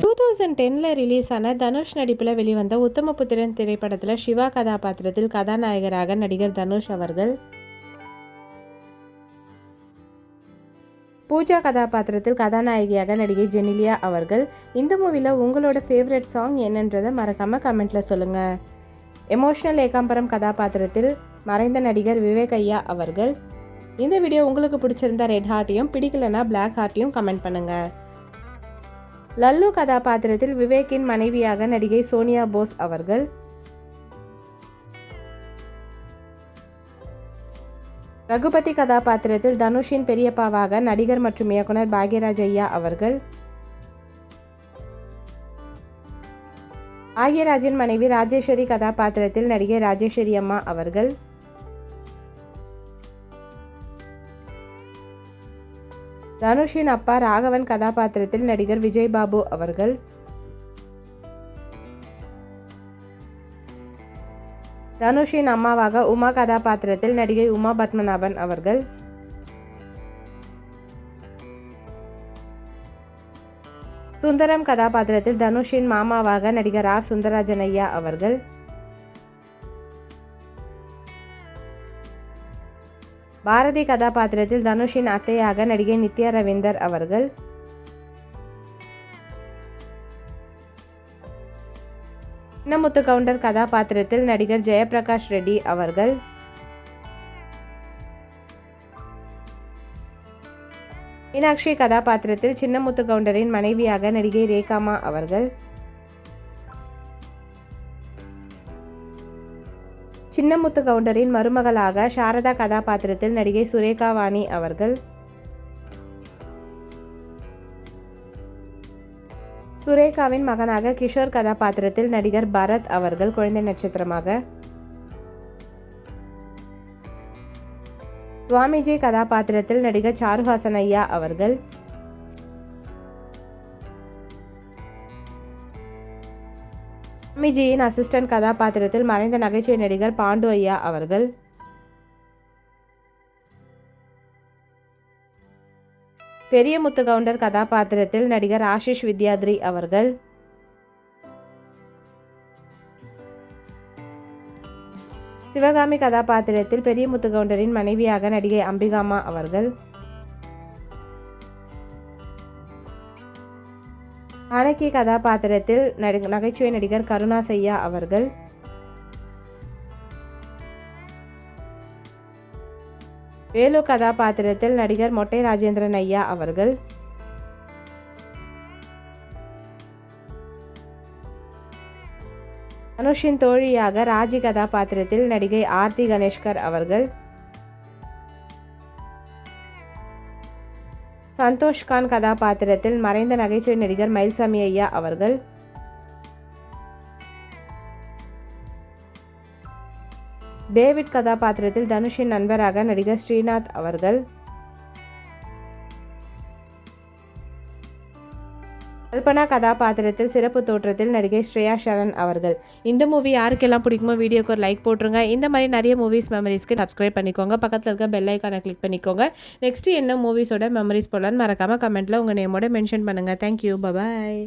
Two thousand டென்னில் release ஆன தனுஷ் நடிப்பில் வெளிவந்த உத்தமபுத்திரன் திரைப்படத்தில் சிவா கதாபாத்திரத்தில் கதாநாயகராக நடிகர் தனுஷ் அவர்கள். பூஜா கதாபாத்திரத்தில் கதாநாயகியாக நடிகை ஜெனிலியா அவர்கள். இந்த மூவியில் உங்களோட ஃபேவரட் சாங் என்னன்றதை மறக்காமல் கமெண்ட்டில் சொல்லுங்கள் எமோஷனல் ஏகாம்பரம் கதாபாத்திரத்தில் மறைந்த நடிகர் விவேக் ஐயா அவர்கள். இந்த வீடியோ உங்களுக்கு பிடிச்சிருந்தா ரெட் ஹார்ட்டையும் பிடிக்கலனா பிளாக் ஹார்ட்டையும் கமெண்ட் பண்ணுங்கள் லல்லு கதாபாத்திரத்தில் விவேக்கின் மனைவியாக நடிகை சோனியா போஸ் அவர்கள். ரகுபதி கதாபாத்திரத்தில் தனுஷின் பெரியப்பாவாக நடிகர் மற்றும் இயக்குனர் பாக்யராஜ் ஐயா அவர்கள். பாக்யராஜின் மனைவி ராஜேஸ்வரி கதாபாத்திரத்தில் நடிகை ராஜேஸ்வரி அம்மா அவர்கள். தனுஷின் அப்பா ராகவன் கதாபாத்திரத்தில் நடிகர் விஜய் பாபு அவர்கள். தனுஷின் அம்மாவாக உமா கதாபாத்திரத்தில் நடிகை உமா பத்மநாபன் அவர்கள். சுந்தரம் கதாபாத்திரத்தில் தனுஷின் மாமாவாக நடிகர் ஆர் சுந்தரராஜன் ஐயா அவர்கள். பாரதி கதாபாத்திரத்தில் தனுஷின் அத்தையாக நடிகை நித்யா ரவீந்தர் அவர்கள். சின்னமுத்து கவுண்டர் கதாபாத்திரத்தில் நடிகர் ஜெயபிரகாஷ் ரெட்டி அவர்கள். மீனாட்சி கதாபாத்திரத்தில் சின்னமுத்து கவுண்டரின் மனைவியாக நடிகை ரேகாமா அவர்கள். சின்னமுத்து கவுண்டரின் மருமகளாக சாரதா கதாபாத்திரத்தில் நடிகை சுரேகா வாணி அவர்கள். சுரேகாவின் மகனாக கிஷோர் கதாபாத்திரத்தில் நடிகர் பரத் அவர்கள் குழந்தை நட்சத்திரமாக. சுவாமிஜி கதாபாத்திரத்தில் நடிகர் சாருஹாசன் ஐயா அவர்கள். சுவாமிஜியின் அசிஸ்டன்ட் கதாபாத்திரத்தில் மறைந்த நகைச்சுவை நடிகர் பாண்டு ஐயா அவர்கள். பெரிய முத்து கவுண்டர் கதாபாத்திரத்தில் நடிகர் ஆஷிஷ் வித்யாத்ரி அவர்கள். சிவகாமி கதாபாத்திரத்தில் பெரிய முத்து கவுண்டரின் மனைவியாக நடிகை அம்பிகாமா அவர்கள். அணக்கி கதாபாத்திரத்தில் நகைச்சுவை நடிகர் கருணா செய்யா அவர்கள். வேலு கதாபாத்திரத்தில் நடிகர் மொட்டை ராஜேந்திரன் ஐயா அவர்கள். அனுஷின் தோழியாக ராஜி கதாபாத்திரத்தில் நடிகை ஆர்த்தி கணேஷ்கர் அவர்கள். சந்தோஷ்கான் கதாபாத்திரத்தில் மறைந்த நகைச்சுவை நடிகர் மயில்சாமி ஐயா அவர்கள். டேவிட் கதாபாத்திரத்தில் தனுஷின் நண்பராக நடிகர் ஸ்ரீநாத் அவர்கள். கல்பனா கதாபாத்திரத்தில் சிறப்பு தோற்றத்தில் நடிகை ஸ்ரேயா ஷரன் அவர்கள். இந்த மூவி யாருக்கெல்லாம் பிடிக்குமோ வீடியோக்கு ஒரு லைக் போட்டுருங்க. இந்த மாதிரி நிறைய மூவிஸ் மெமரிஸ்க்கு சப்ஸ்கிரைப் பண்ணிக்கோங்க. பக்கத்தில் இருக்க பெல் ஐக்கானை கிளிக் பண்ணிக்கோங்க. நெக்ஸ்ட் என்ன மூவிஸோட மெமரிஸ் போடலான்னு மறக்காமல் கமெண்ட்டில் உங்கள் நேமோட மென்ஷன் பண்ணுங்கள் தேங்க்யூ பபாய்